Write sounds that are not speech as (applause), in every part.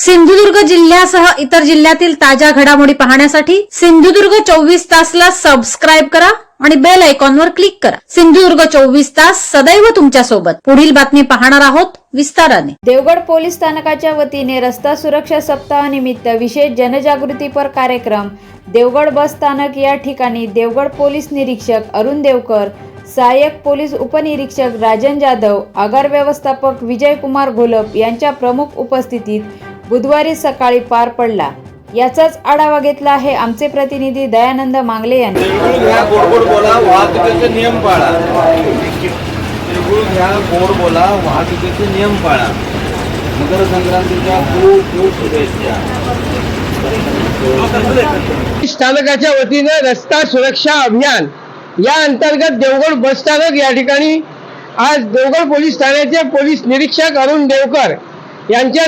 सिंधुदुर्ग जिल्ह्यासह इतर जिल्ह्यातील ताज्या घडामोडी पाहण्यासाठी सिंधुदुर्ग चोवीस तासला सबस्क्राईब करा आणि बेल आयकॉनवर क्लिक करा. सिंधुदुर्ग चोवीस तास सदैव तुमच्यासोबत पुढील बातमी पाहणार आहोत विस्ताराने. देवगड पोलीस स्थानकाच्या वतीने रस्ता सुरक्षा सप्ताहानिमित्त विशेष जनजागृतीपर कार्यक्रम. देवगड बस स्थानक या ठिकाणी देवगड पोलीस निरीक्षक अरुण देवकर सहाय्यक पोलीस उपनिरीक्षक राजन जाधव आगार व्यवस्थापक विजय कुमार घोलप यांच्या प्रमुख उपस्थितीत बुधवारी सकाळी पार पडला. याचाच आढावा घेतला आहे आमचे प्रतिनिधी दयानंद मांगले यांनी. वाहतुकीचे नियम पाळा. घ्या गोड बोला वाहतुकीचे नियम पाळा. मकर संक्रांतीच्या खूप खूप शुभेच्छा. स्थानकाच्या वतीनं रस्ता सुरक्षा अभियान या अंतर्गत देवगड बस स्थानक या ठिकाणी आज देवगड पोलीस ठाण्याचे पोलीस निरीक्षक अरुण देवकर यांच्या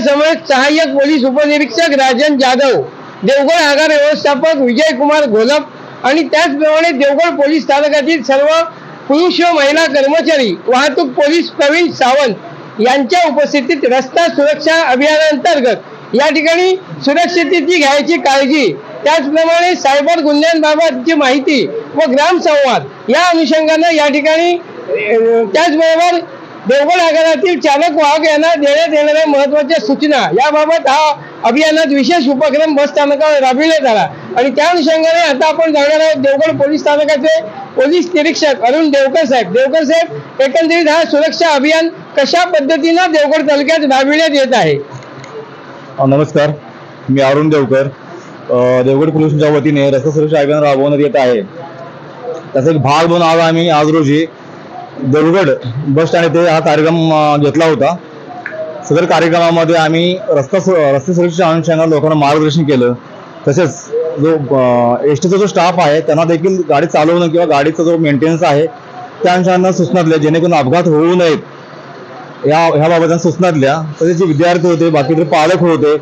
सहाय्यक पोलीस उपनिरीक्षक राजन जाधव देवगड आगार व्यवस्थापक विजयकुमार घोलप आणि त्याचप्रमाणे देवगड पोलीस स्थानकातील सर्व पुरुष व महिला कर्मचारी वाहतूक पोलीस प्रवीण सावंत यांच्या उपस्थितीत रस्ता सुरक्षा अभियानांतर्गत या ठिकाणी सुरक्षिततेची घ्यायची काळजी त्याचप्रमाणे सायबर गुन्ह्यांबाबतची माहिती व ग्रामसंवाद या अनुषंगानं या ठिकाणी त्याचबरोबर देवगड आगारातील चालक वाहक यांना देण्यात येणाऱ्या महत्त्वाच्या सूचना. याबाबत हा अभियानात विशेष उपक्रम बस स्थानकावर राबविण्यात आला. आणि त्या अनुषंगाने आता आपण जाणार आहोत देवगड पोलीस स्थानकाचे पोलीस निरीक्षक अरुण देवकर साहेब. देवकर साहेब एकंदरीत हा सुरक्षा अभियान कशा पद्धतीनं देवगड तालुक्यात राबविण्यात येत आहे? नमस्कार. मी अरुण देवकर. देवगड पोलिसांच्या वतीने रस्ता सुरक्षा अभियान राबवण्यात येत आहे. त्याचा एक भाग म्हणून आज आम्ही आज रोजी देवगड बस स्टँड येथे हा कार्यक्रम घेतला होता. सदर कार्यक्रमामध्ये आम्ही रस्ता सु रस्ते सुरक्षेच्या अनुषंगाने लोकांना मार्गदर्शन केलं. तसेच जो एस टीचा जो स्टाफ आहे त्यांना देखील गाडी चालवणं किंवा गाडीचा जो मेंटेनन्स आहे त्या अनुषंगाने सूचना दिल्या जेणेकरून अपघात होऊ नयेत. या ह्याबाबत सूचना दिल्या. तसेच जे विद्यार्थी होते बाकीचे पालक होते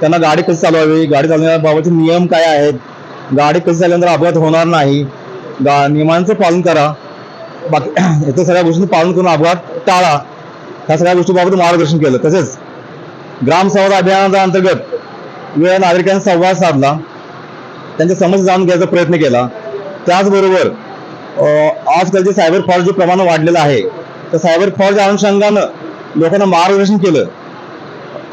त्यांना गाडी कशी चालवावी गाडी चालवण्याबाबतचे नियम काय आहेत गाडी कशी चालल्यानंतर अपघात होणार नाही गा नियमांचं पालन करा. बाकी (clears throat) इतर सगळ्या गोष्टी पालन करून अपघात टाळा. ह्या सगळ्या गोष्टीबाबत मार्गदर्शन केलं. तसेच ग्रामसंवाद अभियानाच्या अंतर्गत वेळ नागरिकांचा संवाद साधला. त्यांच्या समस्या जाणून घ्यायचा प्रयत्न केला. त्याचबरोबर आजकालचे आजकाल जे सायबर फ्रॉड जे प्रमाण वाढलेलं आहे तर सायबर फ्रॉडच्या अनुषंगानं लोकांना मार्गदर्शन केलं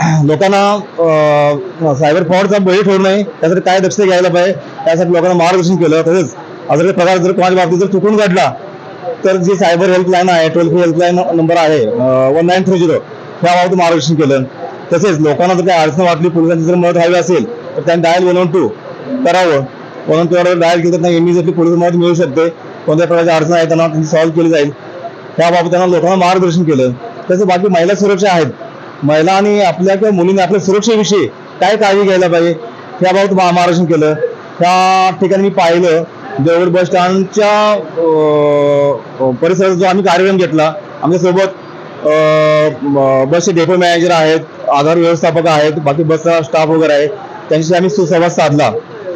(clears throat) लोकांना सायबर फ्रॉडचा बळी ठरू नये त्यासाठी काय दक्षता घ्यायला पाहिजे त्यासाठी लोकांना मार्गदर्शन केलं. तसेच अजून प्रकार जर कोणाच्या बाबतीत जर चुकून घडला तर जी सायबर हेल्पलाईन आहे टोल फ्री हेल्पलाईन नंबर आहे वन नाईन थ्री झिरो त्याबाबत मार्गदर्शन केलं. तसेच लोकांना जर काही अडचण वाटली पोलिसांची जर मदत हवी असेल तर त्यांनी डायल वन टू करावं. वन टूवर डायल केलं तर त्यांना इमिजिएटली पोलीस मदत मिळू शकते. कोणत्या प्रकारची अडचण आहे त्यांना त्यांची सॉल्व्ह केली जाईल. त्याबाबत त्यांना लोकांना मार्गदर्शन केलं. तसं बाकी महिला सुरक्षा आहेत. महिला आणि आपल्या किंवा मुलींनी आपल्या सुरक्षेविषयी काय काळजी घ्यायला पाहिजे त्याबाबत मार्गदर्शन केलं. त्या ठिकाणी मी पाहिलं देवगड बस स्टँडच्या परिसरात जो आम्ही कार्यक्रम घेतला आमच्यासोबत बसचे डेपो मॅनेजर आहेत आधार व्यवस्थापक आहेत बाकी बसचा स्टाफ वगैरे आहे त्यांच्याशी आम्ही सुसंवाद साधला.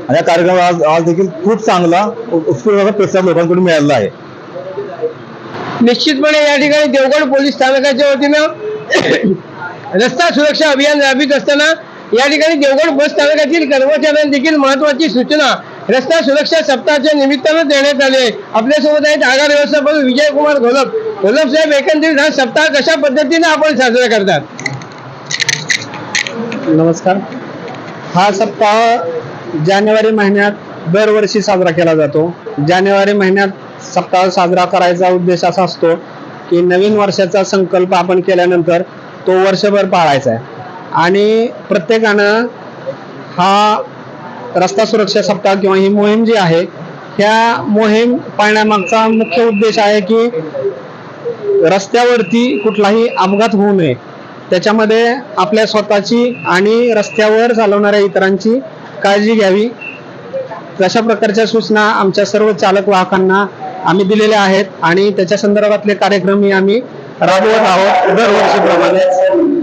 आणि हा कार्यक्रम आज आज देखील खूप चांगला उत्स्फूर्त प्रतिसाद लोकांकडून मिळाला आहे. निश्चितपणे या ठिकाणी देवगड पोलीस स्थानकाच्या वतीनं रस्ता सुरक्षा अभियान राबवित असताना या ठिकाणी देवगड बस स्थानकातील कर्मचाऱ्यांना देखील महत्वाची सूचना रस्ता सुरक्षा सप्ताहाच्या निमित्तानं देण्यात आले. आपल्यासोबत आहेत आगार व्यवस्थापक विजयकुमार घोलप. घोलप साहेब एकंदरीत हा सप्ताह कशा पद्धतीने आपण साजरा करतात? नमस्कार. हा सप्ताह जानेवारी महिन्यात दरवर्षी साजरा केला जातो. जानेवारी महिन्यात सप्ताह साजरा करायचा उद्देश असा असतो की नवीन वर्षाचा संकल्प आपण केल्यानंतर तो वर्षभर पाळायचा आहे. आणि प्रत्येकानं हा रस्ता सुरक्षा सप्ताह किंवा ही मोहीम जी आहे ह्या मोहीम पाळण्यामागचा मुख्य उद्देश आहे की रस्त्यावरती कुठलाही अपघात होऊ नये. त्याच्यामध्ये आपल्या स्वतःची आणि रस्त्यावर चालवणाऱ्या इतरांची काळजी घ्यावी. तशा प्रकारच्या सूचना आमच्या सर्व चालक वाहकांना आम्ही दिलेल्या आहेत आणि त्याच्या संदर्भातले कार्यक्रमही आम्ही राबवत आहोत दरवर्षीप्रमाणे.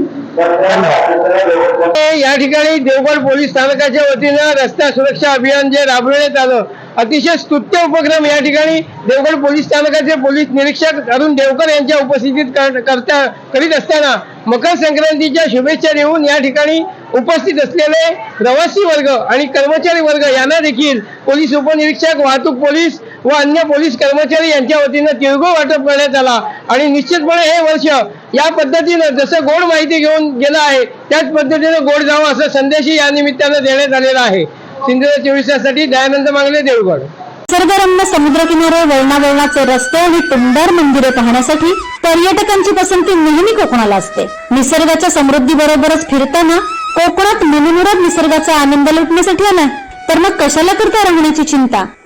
या ठिकाणी देवगड पोलीस स्थानकाच्या वतीनं रस्ता सुरक्षा अभियान जे राबविण्यात आलं अतिशय स्तुत्य उपक्रम या ठिकाणी देवगड पोलीस स्थानकाचे पोलीस निरीक्षक अरुण देवकर यांच्या उपस्थितीत करता करीत असताना मकर संक्रांतीच्या शुभेच्छा देऊन या ठिकाणी उपस्थित असलेले प्रवासी वर्ग आणि कर्मचारी वर्ग यांना देखील पोलीस उपनिरीक्षक वाहतूक पोलीस व अन्य पोलीस कर्मचारी यांच्या वतीनं तिळगुळ वाटप करण्यात आला. आणि निश्चितपणे हे वर्ष या पद्धतीनं जसं गोड माहिती घेऊन गेलं आहे त्याच पद्धतीनं गोड जावं असा संदेशही या निमित्तानं देण्यात आलेला आहे. सिंधुदुर्ग चोवीसासाठी दयानंद मांगले देवगड. निसर्गरम्य समुद्रकिनारे वळणावळणाचे रस्ते आणि टुमदार मंदिरे पाहण्यासाठी पर्यटकांची पसंती नेहमी कोकणाला असते. निसर्गाच्या समृद्धी बरोबरच फिरताना कोकणात मनमुराद निसर्गाचा आनंद लुटण्यासाठी आला तर मग कशाला करता राहण्याची चिंता?